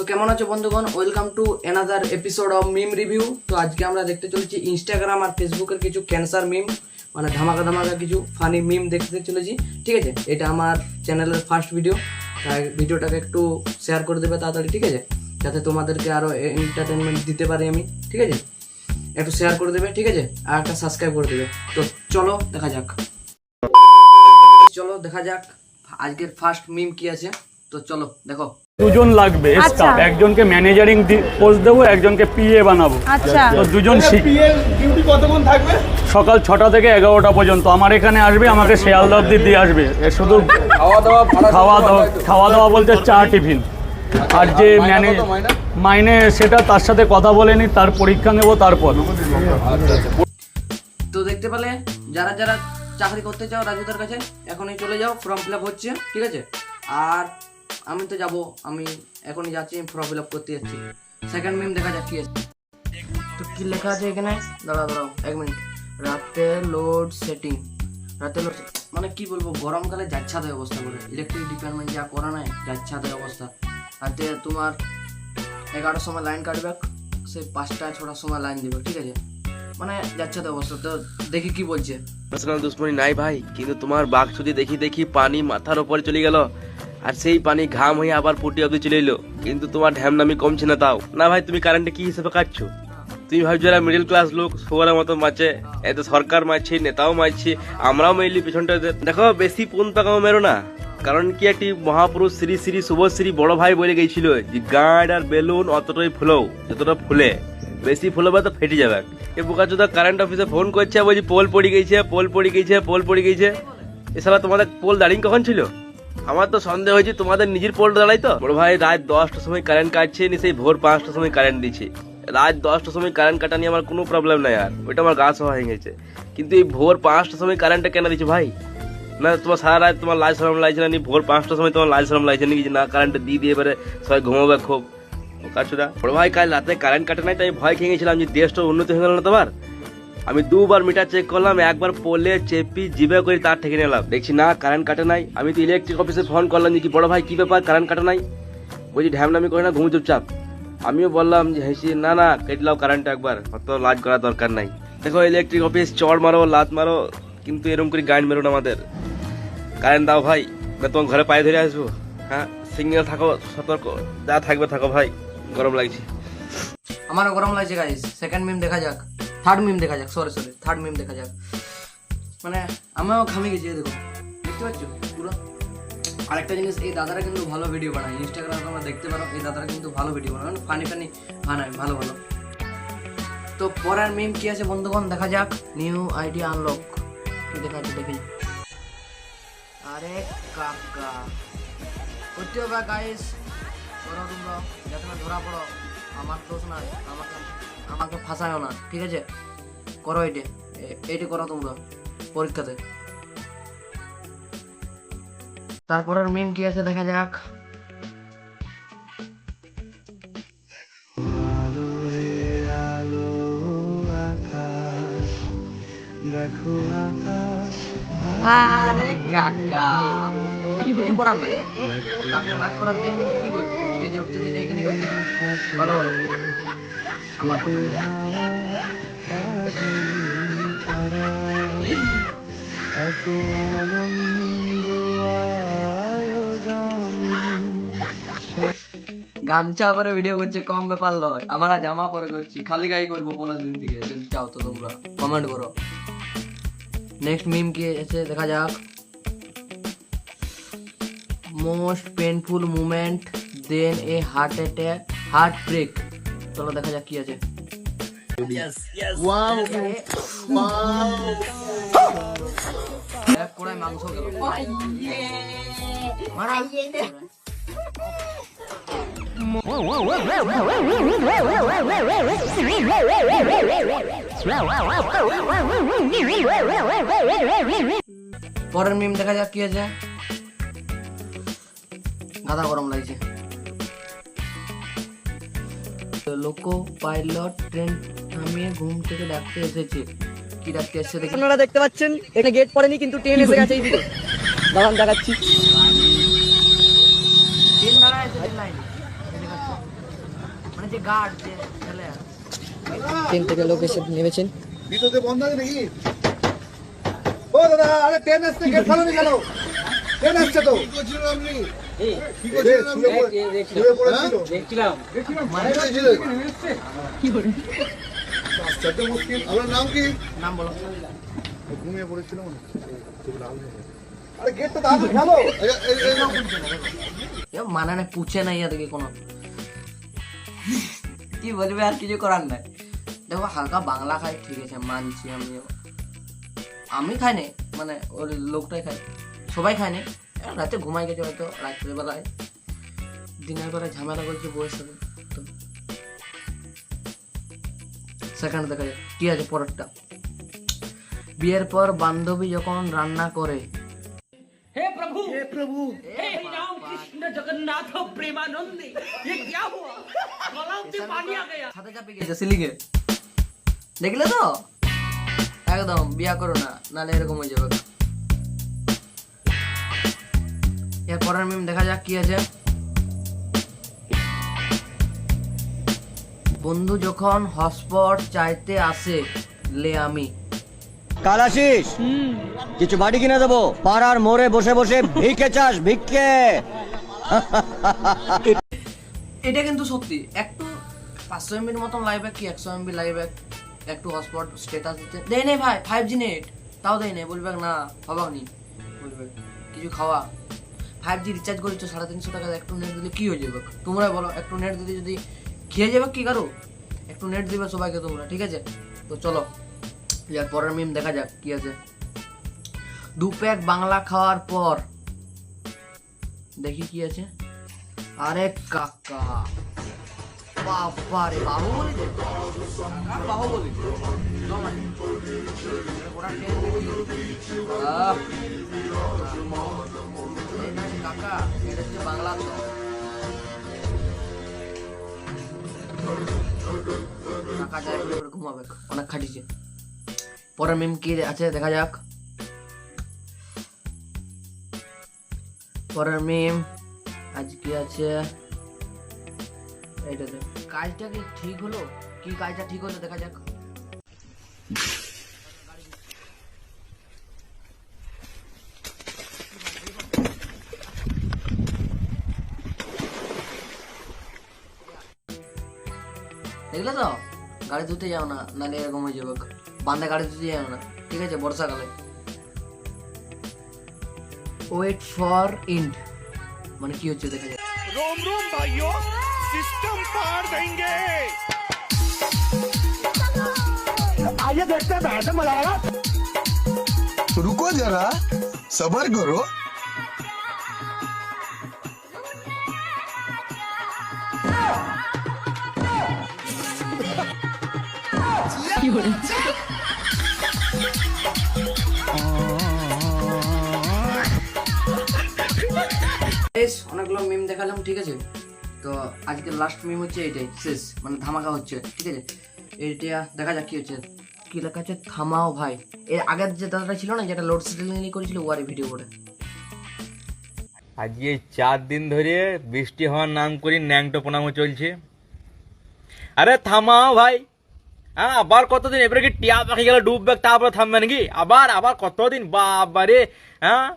তো কেমন আছো বন্ধুগণ? Welcome to another episode of meme review তো আজকে আমরা দেখতে চলেছি ইনস্টাগ্রাম আর ফেসবুকের কিছু ক্যান্সার মিম মানে ধামাকা ধামাকা কিছু ফানি মিম দেখতে চলেছি। ঠিক আছে? এটা আমার চ্যানেলের ফার্স্ট ভিডিও তাই ভিডিওটাকে একটু শেয়ার করে দেবে তাড়াতাড়ি, ঠিক আছে? যাতে তোমাদেরকে আরও এন্টারটেনমেন্ট দিতে পারি আমি, ঠিক আছে? একটু শেয়ার করে দেবে, ঠিক আছে? আর একটা সাবস্ক্রাইব করে দেবে। তো চলো, দেখা যাক। চলো, দেখা যাক। আজকের ফার্স্ট মিম কি আছে? তো চলো, দেখো। দুজন লাগবে স্টাফ একজনকে ম্যানেজারিং পোস্ট দেবো একজনকে পিএ বানাবো। আচ্ছা। তো দুজন শিখ ডিউটি কতক্ষণ থাকবে? সকাল ছটা থেকে এগারোটা পর্যন্ত। আমার এখানে আসবে আমাকে শিয়ালদা অব্দি দিয়ে আসবে। এ শুধু খাওয়া দাওয়া খাওয়া দাওয়া খাওয়া দাওয়া বলতে চা টিফিন। আর যে ম্যানে মাইনে সেটা তার সাথে কথা বলে নি তার পরীক্ষা নেব তারপর। তো দেখতে পেলে যারা যারা চাকরি করতে চাও রাজুদার কাছে এখনই চলে যাও ফর্ম ফিল আপ হচ্ছে ঠিক আছে? আর আমি তো যাব, আমি এখনই যাচ্ছি ফর্ম ফিল আপ করতে যাচ্ছি। সেকেন্ড মিম দেখা যাক কি আছে। তো কি লেখা আছে এখানে? দাঁড়াও দাঁড়াও, এক মিনিট রাতে লোড সেটিং রাতে লোড মানে কি বলব, গরমকালে যাচ্ছা দেয় অবস্থা করে ইলেকট্রিক ডিপার্টমেন্ট যা করা নাই যাচ্ছা দেয় অবস্থা। রাতে তোমার এগারোটার সময় লাইন কাটবে সেই পাঁচটা, ছটার সময় লাইন দিবে, ঠিক আছে? মানে যাচ্ছে তো অবস্থা। তো দেখি কি বলছে। পার্সোনাল দুশ্মনী নাই ভাই, কিন্তু তোমার বাঘ দেখি দেখি পানি মাথার উপরে চলে গেল আর সেই পানি ঘাম হয়ে আবার পুটি অব্দি চলে এলো। কিন্তু তোমার ঢ্যামনামি কমছে না তাও। না ভাই, তুমি কারেন্টে কি হিসেবে কাটছো? তুমি ভাবছ এরা মিডিল ক্লাস লোক সবার মতো মারছে। এত সরকার মারছে, নেতাও মারছে, আমরাও মেইলি পিছনটা দেখো, বেশি পুন পাকাও মেরো না। কারণ কি একটি মহাপুরুষ শ্রী শ্রী শুভশ্রী বড় ভাই বলে গেছিল যে গার্ড আর বেলুন অতটাই ফুলেও, যতটা ফুলে। বেশি ফুলবে তো ফেটে যাবে। এ বোকাচোদা কারেন্ট অফিসে ফোন করছে, বলছি, পোল পড়ে গেছে, পোল পড়ে গেছে, পোল পড়ে গেছে। এছাড়া তোমাদের পোল দাঁড়িয়ে কখন ছিল? আমার তো সন্দেহ হয়েছে, তোমাদের নিজের পোল দাঁড়াই তো। বড় ভাই, রাত দশটার সময় কারেন্ট কাটছে নি সেই ভোর পাঁচটার সময় কারেন্ট দিচ্ছে। রাত দশটার সময় কারেন্ট কাটা নিয়ে আমার কোনো প্রবলেম নাই আর। ওইটা আমার গা সহ হয়ে গেছে। কিন্তু এই ভোর পাঁচটার সময় কারেন্টটা কেন দিচ্ছে ভাই? না, তোমার সারা রাত তোমার লাল সরম লাগছে না ভোর পাঁচটার সময় তোমার লাল সরম লাগছে নাকি না? কারেন্টটা দিয়ে দিয়ে এবারে সবাই ঘুমাবে খুব। কাছুদা বড় ভাই, কাল রাতে কারেন্ট কাটে নাই, তাই ভয় খেয়ে গেছিলাম যে দেশটা উন্নতি হয়ে গেল না তোমার? আমি দুবার মিটার চেক করলাম, একবার পোলে চেপি জিবে করে তার ঠেকে নিলাম। দেখছি, না কারেন্ট কাটে নাই। আমি তো ইলেকট্রিক অফিসে ফোন করলাম যে, কি বড় ভাই, কি ব্যাপার? কারেন্ট কাটে নাই? বলছি, ঢ্যামনামি করে না, ঘুম চুপচাপ। আমিও বললাম যে, হেসি, না না কেটলাও কারেন্ট একবার। অত লাজ করা দরকার নাই। দেখো ইলেকট্রিক অফিস চড় মারো লাত মারো, কিন্তু এরকম করে গাইড মেরো না আমাদের। কারেন্ট দাও ভাই না তোমার ঘরে পায়ে ধরে আসব। হ্যাঁ সিঙ্গেল থাকো, সতর্ক, যা থাকবে থাকো ভাই। গরম লাগছে। আমারও গরম লাগছে গাইস সেকেন্ড মিম দেখা যাক। থার্ড মিম দেখা যাক সরি সরি থার্ড মিম দেখা যাক। মানে আমিও ঘামে গেছি দেখো, দেখতে পাচ্ছ? পুরো আরেকটা জিনিস, এই দাদারা কিন্তু ভালো ভিডিও বানায়। ইনস্টাগ্রামে তোমরা দেখতে পারো, এই দাদারা কিন্তু ভালো ভিডিও বানায়। মানে ফানি ফানি বানায়, ভালো ভালো। তো পরের মিম কি আছে, বন্ধুগণ? দেখা যাক। নিউ আইডি আনলক কি দেখা যাচ্ছে, দেখি। আরে কাকা। করতে হবে গাইস করো তোমরা, যাতে ধরা পড়ো। আমার দোষ না আমাকে আমাকে ফাঁসায়ও না, ঠিক আছে? করো এটি। এটি করো তোমরা পরীক্ষাতে। তারপরের মিম কি আছে দেখা যাক। কি গামছা পরে ভিডিও করছে, কম ব্যাপার নয় আমরা জামা পরে করছি, খালি গায়ে করব পনেরো দিন থেকে। যদি চাও তো তোমরা কমেন্ট করো। নেক্সট মিম কি আছে, দেখা যাক। Most painful moment then a heart attack heartbreak চলো দেখা যাক কি আছে। মাংস গেল। পরের মিম দেখা যাক কি আছে। গাদা গরম লাগছে। লোকো পাইলট ট্রেন থামিয়ে ঘুম থেকে ডাকতে এসেছে। কি ডাকতে এসেছে দেখি। আপনারা দেখতে পাচ্ছেন এটা গেট পড়েনি কিন্তু ট্রেন এসে গেছে এই দিকে। দাঁড়ান দেখাচ্ছি। ট্রেন দাঁড়ায় আছে ট্রেন লাইনে গার্ড যে ছেলে ট্রেন থেকে লোক এসে নেমেছেন। ভিতরে বন্ধ আছে নাকি? ও দাদা আরে ট্রেন আসছে গেট ফালানি কেন? ট্রেন আসছে তো। আপনি কি ঘুমিয়ে পড়েছিল মনে মানে না পুছে কোনো কি বলবে আর কিছু করার নাই দেখো হালকা বাংলা খাই ঠিক আছে মানছি আমি আমি খাই নাই মানে ওর লোকটাই খাই সবাই খায় নাই রাতে ঘুমাই গেছে হয়তো রাত্রেবেলায়। দিনের বেলায় ঝামেলা করছে বউয়ের সাথে তো সেকেন্ড দেখা যায় কি আছে পরেরটা। বিয়ের পর বান্ধবী যখন রান্না করে সাথে চাপে গেছে। সিলিংয়ে। দেখলে তো? একদম বিয়া করো না নালে এরকম হয়ে যাবে। এর পরের মিম দেখা যাক কি আছে। বন্ধু যখন হটস্পট চাইতে আসে লে আমি। কালাশিস কিছু বাড়ি কিনে দেবো? পাড়ার মোড়ে বসে বসে ভিক্ষে চাস ভিক্ষে। এটা কিন্তু সত্যি। একটু পাঁচশো এমবির মতন লাইভ কি? একশো এমবি লাইভ একটু হটস্পট স্ট্যাটাস দিচ্ছে দেয় নেই ভাই ফাইভ জি নেট তাও দেয় নেই বলবে না হবাক নি বলবে কিছু খাওয়া। ফাইভ জি রিচার্জ করেছ, সাড়ে তিনশো টাকা একটু নেট দিলে কি হয়ে যাবে? তোমরা বলো একটু নেট দিলে যদি খেয়ে যাবে কি কারও? একটু নেট দিবে সবাইকে তোমরা, ঠিক আছে? তো চলো, এর পরের মিম দেখা যাক কি আছে। দু প্যাক বাংলা খাওয়ার পর, দেখি কি আছে। আরে কাকা বাবা রে বাবু বলি তো কাকা বাবু বলি জমানি। ওরা যায় করে ঘুমাবে অনেক খাটিছে পরের মিম কি আছে দেখা যাক। পরের মিম আজ কি আছে? এইটাতে কাজটা কি ঠিক হলো? কি কাজটা ঠিক হলো দেখা যাক। দেখলে তো? গাড়ি ধুতে যাও না নাহলে এরকম হয়ে যাবে বান্ধে গাড়ি ধুতে যাও না ঠিক আছে বর্ষাকালে ওয়েট ফর ইন্ড মানে কি হচ্ছে দেখা যাক रुको जरा सबर करो বেশ অনেকগুলো মিম দেখালাম ঠিক আছে? তো আজকে লাস্ট মিম হচ্ছে এইটাই শেষ মানে ধামাকা হচ্ছে ঠিক আছে? এইটা দেখা যাক কি হচ্ছে। কি লেখা আছে? থামাও ভাই। এর আগের যে দাদাটা ছিল না যেটা লোড সেটেলিং করেছিল ওয়ারি ভিডিও করে। আজকে চার দিন ধরে বৃষ্টি হওয়ার নাম করি ন্যাংটো প্রণামও চলছে। আরে থামাও ভাই! হ্যাঁ আবার কতদিন? এবারে কি টিয়া পাখি গেলে ডুববে তারপরে থামবে নাকি? আবার আবার কতদিন? বাবারে হ্যাঁ?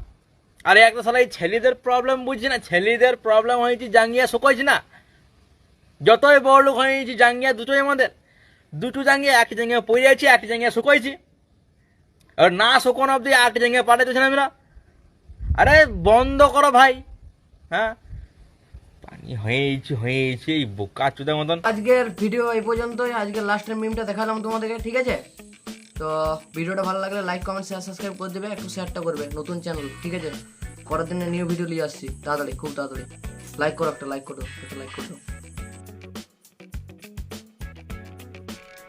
আরে একটা সালা এই ছেলেদের প্রবলেম বুঝছি না, ছেলেদের প্রবলেম হয়েছে জাঙ্গিয়া শুকোইছে না। যতই বড় লোক হয়েছি, জাঙ্গিয়া দুটোই আমাদের। দুটো জাঙ্গিয়া এক জাঙ্গিয়া পড়ে আছে, এক জাঙ্গিয়া শুকোইছি। আর না শুকোনো অব্দি এক জাঙ্গিয়া পাঠাইতেছে না আমরা আরে বন্ধ করো ভাই হ্যাঁ? হয়েছে হয়েছে মতন। আজকের ভিডিও এই পর্যন্তই। আজকের লাস্টের মিমটা দেখালাম তোমাদেরকে, ঠিক আছে? তো ভিডিওটা ভালো লাগলে লাইক কমেন্ট শেয়ার সাবস্ক্রাইব করে দেবে, একটু শেয়ারটা করবে নতুন চ্যানেল ঠিক আছে? পরের দিনে নিউ ভিডিও নিয়ে আসছি। তাড়াতাড়ি, খুব তাড়াতাড়ি। লাইক করো একটা লাইক করো, একটা লাইক করো।